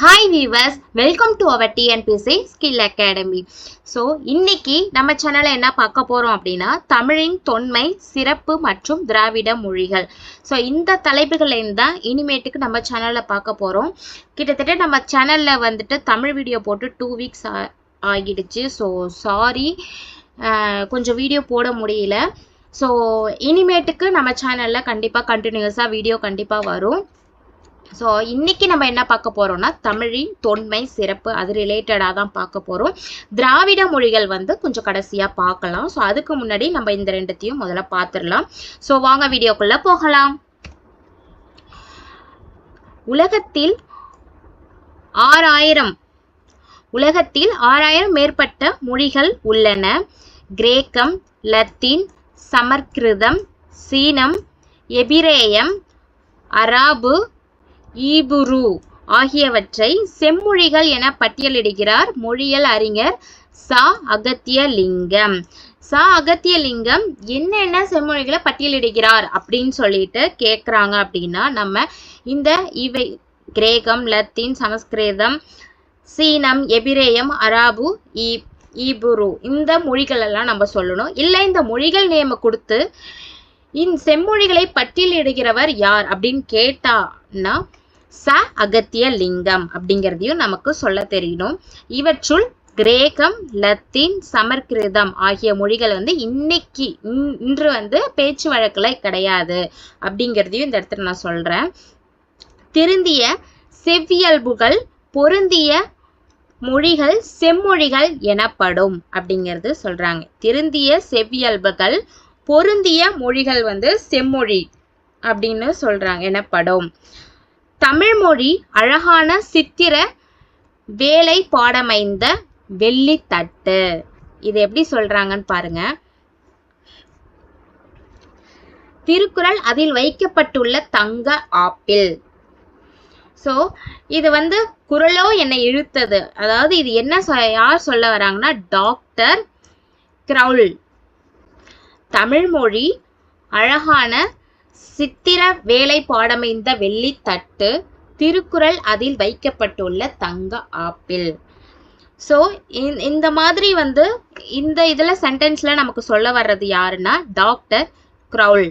Hi viewers welcome to our TNPSC skill academy so இன்னைக்கு நம்ம சேனலில் என்ன பார்க்க போகிறோம் அப்படின்னா தமிழின் தொன்மை சிறப்பு மற்றும் திராவிட மொழிகள். ஸோ இந்த தலைப்புகள்லேருந்து தான் இனிமேட்டுக்கு நம்ம சேனலில் பார்க்க போகிறோம் கிட்டத்தட்ட நம்ம சேனலில் வந்துட்டு தமிழ் வீடியோ போட்டு டூ வீக்ஸ் ஆகிடுச்சு. ஸோ சாரி கொஞ்சம் வீடியோ போட முடியல. ஸோ இனிமேட்டுக்கு நம்ம சேனலில் கண்டிப்பாக கண்டினியூஸாக வீடியோ கண்டிப்பாக வரும். ஸோ இன்னைக்கு நம்ம என்ன பார்க்க போறோம்னா தமிழின் தொன்மை சிறப்பு அது ரிலேட்டடாக தான் பார்க்க போறோம். திராவிட மொழிகள் வந்து கொஞ்சம் கடைசியாக பார்க்கலாம். ஸோ அதுக்கு முன்னாடி நம்ம இந்த ரெண்டுத்தையும் முதல்ல பார்த்துடலாம். ஸோ வாங்க வீடியோக்குள்ள போகலாம். உலகத்தில் ஆறாயிரம் உலகத்தில் ஆறாயிரம் மேற்பட்ட மொழிகள் உள்ளன. கிரேக்கம் லத்தீன் சமர்கிருதம் சீனம் எபிரேயம் அராபு ஈபுரு ஆகியவற்றை செம்மொழிகள் என பட்டியலிடுகிறார் மொழியல் அறிஞர் சா அகத்தியலிங்கம். சா அகத்தியலிங்கம் என்னென்ன செம்மொழிகளை பட்டியலிடுகிறார் அப்படின்னு சொல்லிட்டு கேட்குறாங்க அப்படின்னா நம்ம இந்த இவை கிரேக்கம் லத்தீன் சமஸ்கிருதம் சீனம் எபிரேயம் அராபு ஈ ஈபுரு இந்த மொழிகள் எல்லாம் நம்ம சொல்லணும். இல்லை இந்த மொழிகள் நேம கொடுத்து இந்த செம்மொழிகளை பட்டியலிடுகிறவர் யார் அப்படின்னு கேட்டான்னா ச அகத்திய லிங்கம் அப்படிங்கிறதையும் நமக்கு சொல்ல தெரியணும் இவற்றுள் கிரேக்கம் லத்தீன் சமர்கிருதம் ஆகிய மொழிகள் வந்து இன்னைக்கு இன்று வந்து பேச்சு வழக்கில் கிடையாது அப்படிங்கிறதையும் இந்த இடத்துல நான் சொல்றேன். திருந்திய செவ்வியல்புகள் பொருந்திய மொழிகள் செம்மொழிகள் எனப்படும் அப்படிங்கிறது சொல்றாங்க. திருந்திய செவ்வியல்புகள் பொருந்திய மொழிகள் வந்து செம்மொழி அப்படின்னு சொல்றாங்க எனப்படும். தமிழ்மொழி அழகான சித்திர வேலை பாடமைந்த வெள்ளித்தட்டு. இது எப்படி சொல்றாங்கன்னு பாருங்க. திருக்குறள் அதில் வைக்கப்பட்டுள்ள தங்க ஆப்பிள். ஸோ இது வந்து குரலோ என்னை இழுத்தது. அதாவது இது என்ன யார் சொல்ல வராங்கன்னா டாக்டர் கிரவுல். தமிழ்மொழி அழகான சித்திர வேலை பாடமைந்த வெள்ளித்தட்டு திருக்குறள் அதில் வைக்கப்பட்டுள்ள தங்க ஆப்பிள். ஸோ இந்த மாதிரி வந்து இந்த இதில் சென்டென்ஸில் நமக்கு சொல்ல வர்றது யாருன்னா டாக்டர் க்ரௌல்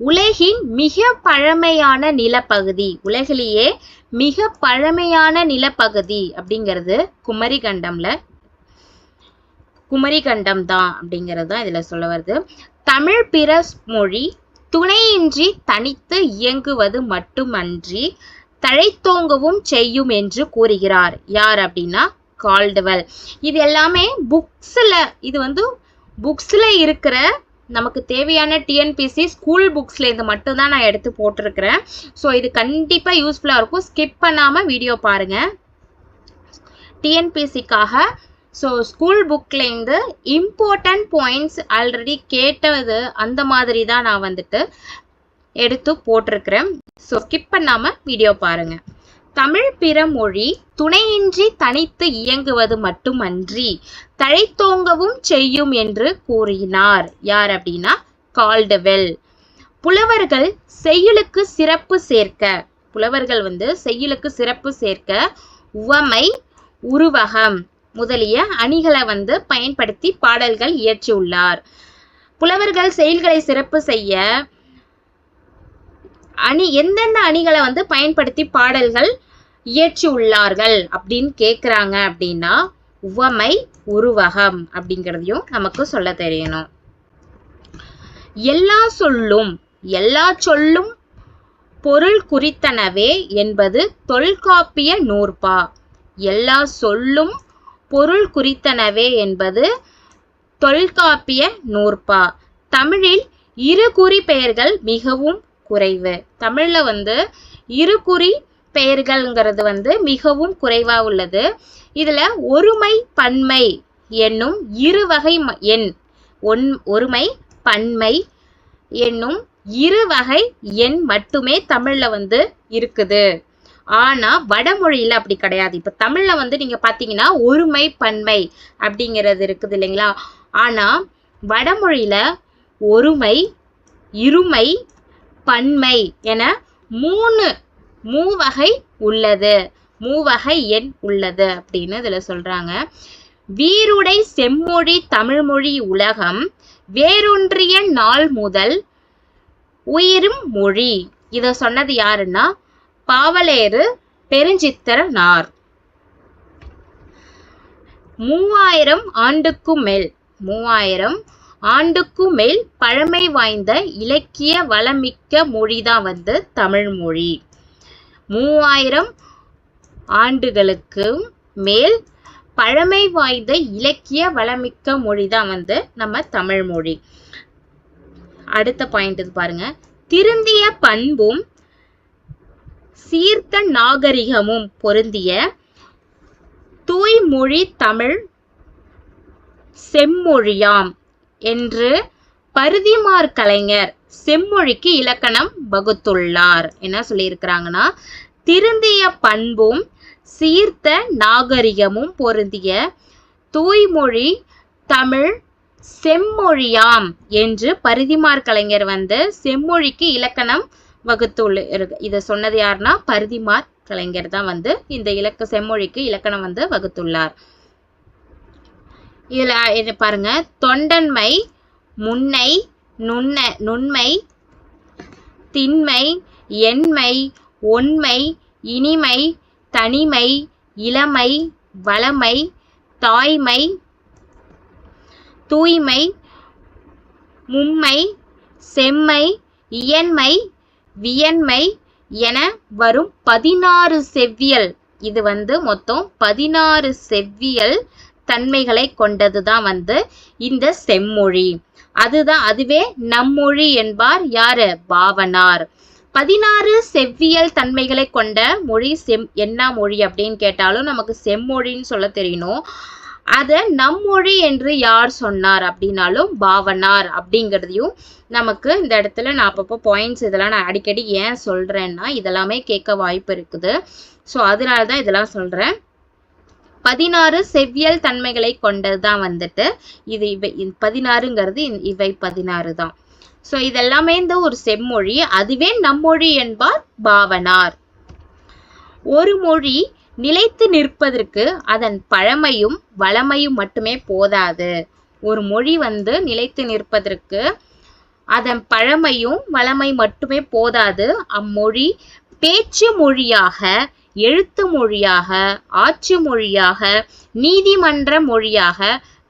உலகின் மிக பழமையான நிலப்பகுதி உலகிலேயே மிக பழமையான நிலப்பகுதி அப்படிங்கிறது குமரிகண்டம்ல. குமரிகண்டம் தான் அப்படிங்கிறது தான் இதில் சொல்ல வருது. தமிழ் பிற மொழி துணையின்றி தனித்து இயங்குவது மட்டுமன்றி தழைத்தோங்கவும் செய்யும் என்று கூறுகிறார். யார் அப்படின்னா கால்டுவெல். இது எல்லாமே புக்ஸில் இது வந்து புக்ஸில் இருக்கிற நமக்கு தேவையான டிஎன்பிசி ஸ்கூல் புக்ஸில் இது மட்டும்தான் நான் எடுத்து போட்டிருக்கிறேன். ஸோ இது கண்டிப்பாக யூஸ்ஃபுல்லாக இருக்கும். ஸ்கிப் பண்ணாமல் வீடியோ பாருங்கள் டிஎன்பிசிக்காக ஸோ ஸ்கூல் புக்லேருந்து இம்பார்ட்டன்ட் பாயிண்ட்ஸ் ஆல்ரெடி கேட்டது அந்த மாதிரி தான் நான் வந்துட்டு எடுத்து போட்டிருக்கிறேன். ஸோ ஸ்கிப் பண்ணாமல் வீடியோ பாருங்க. தமிழ் பிற மொழி துணையின்றி தனித்து இயங்குவது மட்டுமன்றி தழைத்தோங்கவும் செய்யும் என்று கூறினார். யார் அப்படின்னா? கால்டுவெல். புலவர்கள் செய்யுளுக்கு சிறப்பு சேர்க்க. புலவர்கள் வந்து செய்யுளுக்கு சிறப்பு சேர்க்க உவமை உருவகம். முதலிய அணிகளை வந்து பயன்படுத்தி பாடல்கள் இயற்றியுள்ளார். புலவர்கள் செயல்களை சிறப்பு செய்ய அணி எந்தெந்த அணிகளை வந்து பயன்படுத்தி பாடல்கள் இயற்றியுள்ளார்கள் அப்படின்னு கேட்குறாங்க அப்படின்னா உவமை உருவகம் அப்படிங்கிறதையும் நமக்கு சொல்ல தெரியணும். எல்லா சொல்லும் எல்லா சொல்லும் பொருள் குறித்தனவே என்பது தொல்காப்பிய நூற்பா. எல்லா சொல்லும் பொருள் குறித்தனவே என்பது தொல்காப்பிய நூற்பா. தமிழில் இருகுறி பெயர்கள் மிகவும் குறைவு. தமிழில் வந்து இரு குறி பெயர்கள்ங்கிறது வந்து மிகவும் குறைவாக உள்ளது. இதில் ஒருமை பன்மை என்னும் இரு வகை எண். ஒன் ஒருமை பன்மை என்னும் இரு வகை எண் மட்டுமே தமிழில் வந்து இருக்குது. ஆனா வடமொழியில அப்படி கிடையாது. இப்ப தமிழ்ல வந்து நீங்க பாத்தீங்கன்னா ஒருமை பன்மை அப்படிங்கிறது இருக்குது இல்லைங்களா? ஆனா வடமொழியில ஒருமை இருமை பன்மை என மூணு மூவகை உள்ளது. மூவகை எண் உள்ளது அப்படின்னு இதுல சொல்றாங்க. வீருடை செம்மொழி தமிழ்மொழி உலகம் வேரூன்றிய நாள் முதல் உயிரும் மொழி. இத சொன்னது யாருன்னா பாவலேறு பெருஞ்சித்திரனார். மூவாயிரம் ஆண்டுக்கும் மேல் மூவாயிரம் ஆண்டுக்கும் மேல் பழமை வாய்ந்த இலக்கிய வளமிக்க மொழிதான் வந்து தமிழ் மொழி. மூவாயிரம் ஆண்டுகளுக்கு மேல் பழமை வாய்ந்த இலக்கிய வளமிக்க மொழிதான் வந்து நம்ம தமிழ் மொழி. அடுத்த பாயிண்ட் இது பாருங்க. திருந்திய பண்பும் சீர்த்த நாகரிகமும் பொருந்திய தூய்மொழி தமிழ் செம்மொழியாம் என்று பருதிமார் கலைஞர் செம்மொழிக்கு இலக்கணம் வகுத்துள்ளார். என்ன சொல்லியிருக்கிறாங்கன்னா திருந்திய பண்பும் சீர்த்த நாகரிகமும் பொருந்திய தூய்மொழி தமிழ் செம்மொழியாம் என்று பருதிமார் கலைஞர் வந்து செம்மொழிக்கு இலக்கணம் வகுத்துள்ள இருக்கு. இதை சொன்னது யாருன்னா பருதிமார் கலைஞர் தான் வந்து இந்த இலக்க செம்மொழிக்கு இலக்கணம் வந்து வகுத்துள்ளார். இதுல பாருங்க. தொண்டன்மை முன்னை நுண்ண நுண்மை திண்மை எண்மை ஒண்மை இனிமை தனிமை இளமை வளமை தாய்மை தூய்மை மும்மை செம்மை இயன்மை வியன்மை என வரும் பதினாறு செவ்வியல். இது வந்து மொத்தம் பதினாறு செவ்வியல் தன்மைகளை கொண்டதுதான் வந்து இந்த செம்மொழி. அதுதான் அதுவே நம்மொழி என்பார் யாரு? பாவனார். பதினாறு செவ்வியல் தன்மைகளை கொண்ட மொழி செம் என்ன மொழி அப்படின்னு கேட்டாலும் நமக்கு செம்மொழின்னு சொல்ல தெரியணும் அதை நம்மொழி என்று யார் சொன்னார் அப்படின்னாலும் பாவனார் அப்படிங்கிறதையும் நமக்கு இந்த இடத்துல நான் அப்பப்போ பாயிண்ட்ஸ் இதெல்லாம் நான் அடிக்கடி ஏன் சொல்கிறேன்னா இதெல்லாமே கேட்க வாய்ப்பு இருக்குது. ஸோ அதனால தான் இதெல்லாம் சொல்கிறேன் பதினாறு செவ்வியல் தன்மைகளை கொண்டது தான் வந்துட்டு இது இவை பதினாறுங்கிறது இவை பதினாறு தான். ஸோ இதெல்லாமே இந்த ஒரு செம்மொழி அதுவே நம்மொழி என்பார் பாவனார். ஒரு மொழி நிலைத்து நிற்பதற்கு அதன் பழமையும் வளமையும் மட்டுமே போதாது. ஒரு மொழி வந்து நிலைத்து நிற்பதற்கு அதன் பழமையும் வளமை மட்டுமே போதாது. அம்மொழி பேச்சு மொழியாக எழுத்து மொழியாக ஆட்சி மொழியாக நீதிமன்ற மொழியாக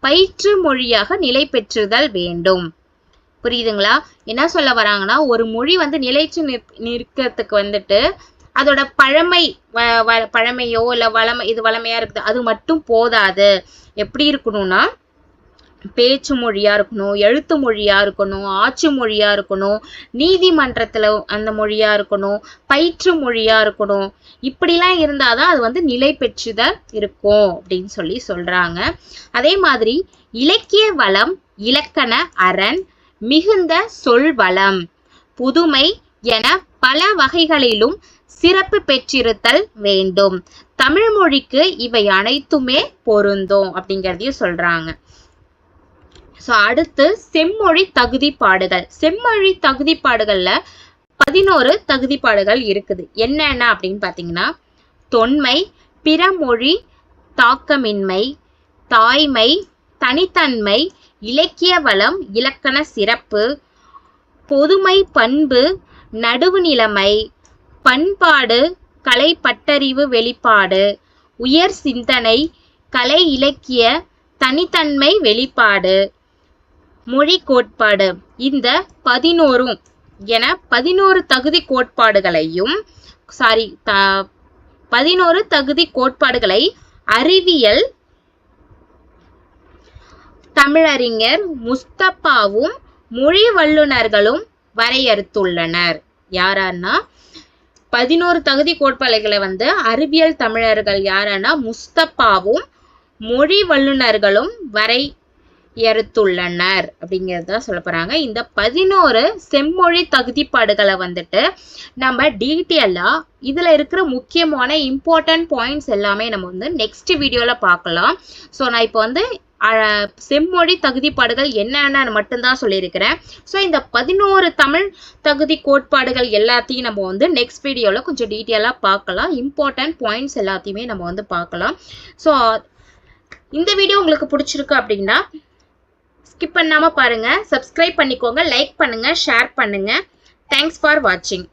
பயிற்று மொழியாக நிலை பெற்றுதல் வேண்டும். புரியுதுங்களா? என்ன சொல்ல வராங்கன்னா ஒரு மொழி வந்து நிலைச்சு நிற் நிற்கிறதுக்கு வந்துட்டு அதோட பழமை வ வ பழமையோ இல்லை வளமை இது வளமையா இருக்குது அது மட்டும் போதாது. எப்படி இருக்கணும்னா பேச்சு மொழியா இருக்கணும் எழுத்து மொழியா இருக்கணும் ஆட்சி மொழியா இருக்கணும் நீதிமன்றத்துல அந்த மொழியா இருக்கணும் பயிற்று மொழியா இருக்கணும். இப்படிலாம் இருந்தாதான் அது வந்து நிலை பெற்றுதான் இருக்கும் அப்படின்னு சொல்லி சொல்றாங்க. அதே மாதிரி இலக்கிய வளம் இலக்கண அரண் மிகுந்த சொல் வளம் புதுமை என பல வகைகளிலும் சிறப்பு பெற்றிருத்தல் வேண்டும். தமிழ் மொழிக்கு இவை அனைத்துமே பொருந்தும் அப்படிங்கிறதையும் சொல்றாங்க. ஸோ அடுத்து செம்மொழி தகுதிப்பாடுகள் செம்மொழி தகுதிப்பாடுகள்ல பதினோரு தகுதிப்பாடுகள் இருக்குது. என்னென்ன அப்படின்னு பார்த்தீங்கன்னா தொன்மை பிறமொழி தாக்கமின்மை தாய்மை தனித்தன்மை இலக்கிய வளம் இலக்கண சிறப்பு பொதுமை பண்பு நடுவுநிலைமை பண்பாடு கலை பட்டறிவு வெளிப்பாடு உயர் சிந்தனை கலை இலக்கிய தனித்தன்மை வெளிப்பாடு மொழி கோட்பாடு. இந்த பதினோரும் என பதினோரு தகுதி கோட்பாடுகளையும் சாரி த பதினோரு தகுதி கோட்பாடுகளை அறிவியல் தமிழறிஞர் முஸ்தப்பாவும் மொழி வல்லுனர்களும் வரையறுத்துள்ளனர். யாரான்னா பதினோரு தகுதி கோட்பாடுகளை வந்து அறிவியல் தமிழர்கள் யாருன்னா முஸ்தப்பாவும் மொழி வல்லுனர்களும் வரையறுத்துள்ளனர் அப்படிங்கிறத சொல்ல போகிறாங்க இந்த பதினோரு செம்மொழி தகுதிப்பாடுகளை வந்துட்டு நம்ம டீட்டெயிலாக இதில் இருக்கிற முக்கியமான இம்பார்ட்டன்ட் பாயிண்ட்ஸ் எல்லாமே நம்ம வந்து நெக்ஸ்ட் வீடியோவில் பார்க்கலாம். ஸோ நான் இப்போ வந்து செம்மொழி தகுதிப்பாடுகள் என்னென்னு மட்டும்தான் சொல்லியிருக்கிறேன். ஸோ இந்த பதினோரு தமிழ் தகுதி கோட்பாடுகள் எல்லாத்தையும் நம்ம வந்து நெக்ஸ்ட் வீடியோவில் கொஞ்சம் டீட்டெயிலாக பார்க்கலாம். இம்பார்ட்டன்ட் பாயிண்ட்ஸ் எல்லாத்தையுமே நம்ம வந்து பார்க்கலாம். ஸோ இந்த வீடியோ உங்களுக்கு பிடிச்சிருக்கு அப்படின்னா ஸ்கிப் பண்ணாமல் பாருங்கள் சப்ஸ்கிரைப் பண்ணிக்கோங்க லைக் பண்ணுங்கள் ஷேர் பண்ணுங்கள் தேங்க்ஸ் ஃபார் வாட்சிங்